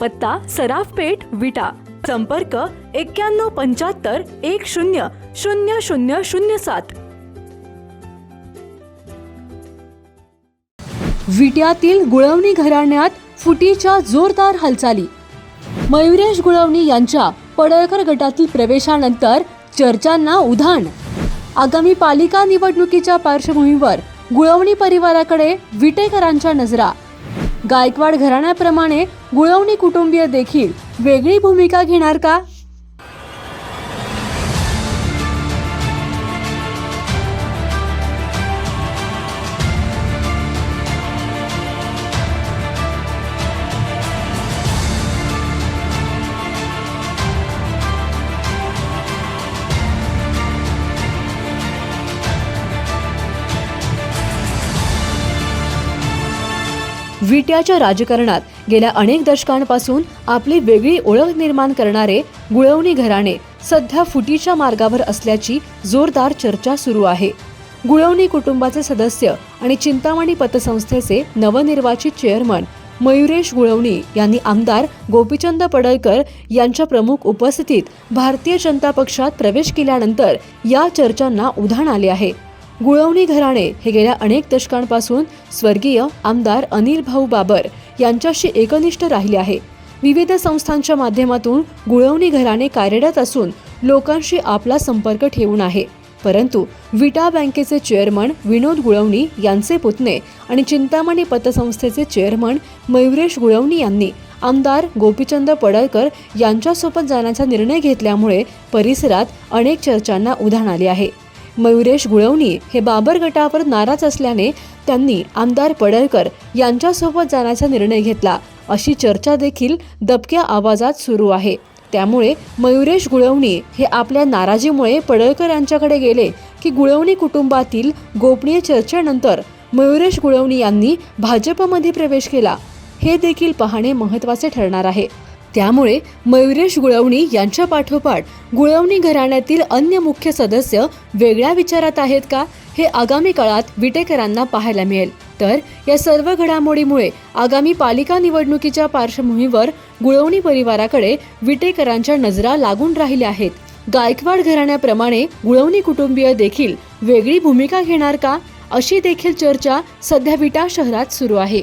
पत्ता सराफ पेठ विटा. संपर्क एक्क्याण्णव पंच्याहत्तर एक शून्य शून्य शून्य शून्य सात. विट्यातील गुळवणी घराण्यात फुटीच्या जोरदार हालचाली. मयुरेश गुळवणी यांच्या पडळकर गटातील प्रवेशानंतर चर्चांना उधाण. आगामी पालिका निवडणुकीच्या पार्श्वभूमीवर गुळवणी परिवाराकडे विटेकरांच्या नजरा. गायकवाड घराण्याप्रमाणे गुळवणी कुटुंबीय देखील वेगळी भूमिका घेणार का? विट्याच्या राजकारणात गेल्या अनेक दशकांपासून आपली वेगळी ओळख निर्माण करणारे गुळवणी घराणे सध्या फुटीच्या मार्गावर असल्याची जोरदार चर्चा सुरू आहे. गुळवणी कुटुंबाचे सदस्य आणि चिंतामणी पतसंस्थेचे नवनिर्वाचित चेअरमन मयुरेश गुळवणी यांनी आमदार गोपीचंद पडळकर यांच्या प्रमुख उपस्थितीत भारतीय जनता पक्षात प्रवेश केल्यानंतर या चर्चांना उधाण आले आहे. गुळवणी घराणे हे गेल्या अनेक दशकांपासून स्वर्गीय आमदार अनिल भाऊ बाबर यांच्याशी एकनिष्ठ राहिले आहे. विविध संस्थांच्या माध्यमातून गुळवणी घराणे कार्यरत असून लोकांशी आपला संपर्क ठेवून आहे. परंतु विटा बँकेचे चेअरमन विनोद गुळवणी यांचे पुतणे आणि चिंतामणी पतसंस्थेचे चेअरमन मयुरेश गुळवणी यांनी आमदार गोपीचंद पडळकर यांच्यासोबत जाण्याचा निर्णय घेतल्यामुळे परिसरात अनेक चर्चांना उधाण आले आहे. मयुरेश गुळवणी हे बाबर गटावर नाराज असल्याने त्यांनी आमदार पडळकर यांच्यासोबत जाण्याचा निर्णय घेतला. अशी चर्चा देखील दबक्या आवाजात सुरू आहे. त्यामुळे मयुरेश गुळवणी हे आपल्या नाराजीमुळे पडळकर यांच्याकडे गेले की गुळवणी कुटुंबातील गोपनीय चर्चेनंतर मयुरेश गुळवणी यांनी भाजपमध्ये प्रवेश केला. हे देखील पाहणे महत्त्वाचे ठरणार आहे. त्यामुळे मयुरेश गुळवणी यांच्या पाठोपाठ गुळवणी घराण्यातील अन्य मुख्य सदस्य वेगळ्या विचारात आहेत का हे आगामी काळात विटेकरांना पाहायला मिळेल. तर या सर्व घडामोडीमुळे आगामी पालिका निवडणुकीच्या पार्श्वभूमीवर गुळवणी परिवाराकडे विटेकरांच्या नजरा लागून राहिल्या आहेत. गायकवाड घराण्याप्रमाणे गुळवणी कुटुंबीय देखील वेगळी भूमिका घेणार का अशी देखील चर्चा सध्या विटा शहरात सुरू आहे.